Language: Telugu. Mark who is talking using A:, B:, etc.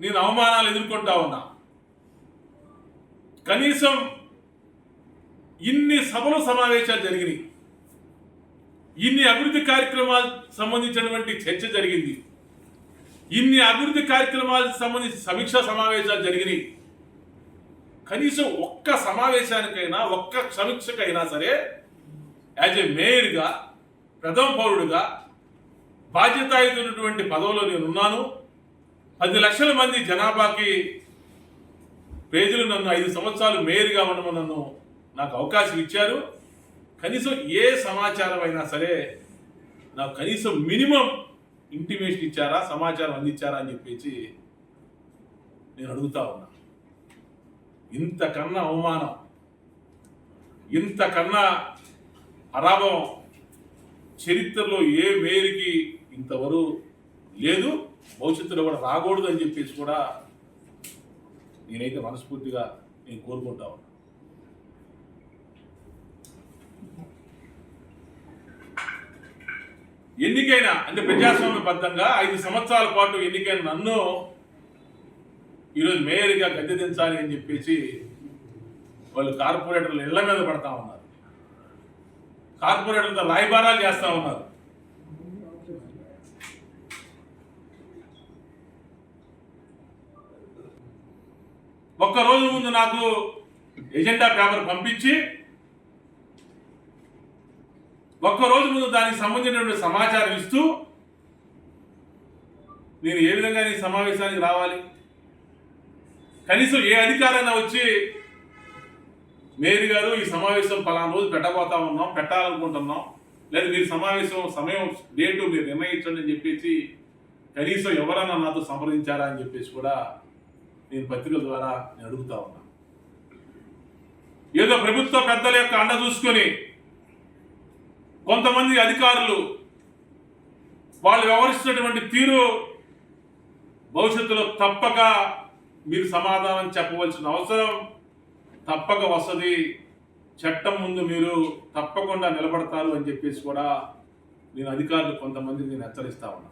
A: నేను అవమానాలు ఎదుర్కొంటా ఉన్నా. కనీసం ఇన్ని సభలు సమావేశాలు జరిగినాయి. ఇన్ని అభివృద్ధి కార్యక్రమాలు సంబంధించినటువంటి చర్చ జరిగింది. ఇన్ని అభివృద్ధి కార్యక్రమాలకు సంబంధించి సమీక్షా సమావేశాలు జరిగినాయి. కనీసం ఒక్క సమావేశానికైనా ఒక్క సమీక్షకైనా సరే యాజ్ ఏ మేయర్గా ప్రథమ పౌరుడుగా బాధ్యతాయుతున్నటువంటి పదవిలో నేను ఉన్నాను పది లక్షల మంది జనాభాకి ప్రజలు నన్ను ఐదు సంవత్సరాలు మేయర్గా ఉండమని నన్ను నాకు అవకాశం ఇచ్చారు. కనీసం ఏ సమాచారం అయినా సరే నాకు కనీసం మినిమం ఇంటిమేషన్ ఇచ్చారా సమాచారం అందించారా అని చెప్పేసి నేను అడుగుతా ఉన్నా. ఇంతకన్నా అవమానం ఇంతకన్నా అరాభం చరిత్రలో ఏ మేరికి ఇంతవరకు లేదు. భవిష్యత్తులో కూడా రాకూడదు అని చెప్పేసి కూడా నేనైతే మనస్ఫూర్తిగా నేను కోరుకుంటా ఉన్నా. ఎన్నికైనా అంటే ప్రజాస్వామ్యబద్ధంగా ఐదు సంవత్సరాల పాటు ఎన్నికైన నన్ను ఈరోజు మేయర్గా గద్దె దించాలి అని చెప్పేసి వాళ్ళు కార్పొరేటర్లు ఇళ్ళ మీద పడతా ఉన్నారు. కార్పొరేటర్లతో రాయబారాలు చేస్తా ఉన్నారు. ఒక్క రోజు ముందు నాకు ఎజెండా పేపర్ పంపించి ఒక్క రోజు ముందు దానికి సంబంధించినటువంటి సమాచారం ఇస్తూ నేను ఏ విధంగా నీ సమావేశానికి రావాలి? కనీసం ఏ అధికారైనా వచ్చి మేరీ గారు ఈ సమావేశం పలానా రోజు పెట్టబోతా ఉన్నాం పెట్టాలనుకుంటున్నాం లేదా మీరు సమావేశం సమయం డేటు మీరు నిర్ణయించండి అని చెప్పేసి కనీసం ఎవరన్నా నాతో సంప్రదించారా అని చెప్పేసి కూడా నేను పత్రికల ద్వారా నేను అడుగుతా ఉన్నాను ఏదో ప్రభుత్వ పెద్దల యొక్క అండ చూసుకొని కొంతమంది అధికారులు వాళ్ళు వ్యవహరిస్తున్నటువంటి తీరు భవిష్యత్తులో తప్పక మీరు సమాధానం చెప్పవలసిన అవసరం తప్పక వస్తుంది చట్టం ముందు మీరు తప్పకుండా నిలబడతారు అని చెప్పేసి కూడా నేను అధికారులు కొంతమంది నేను హెచ్చరిస్తా ఉన్నా.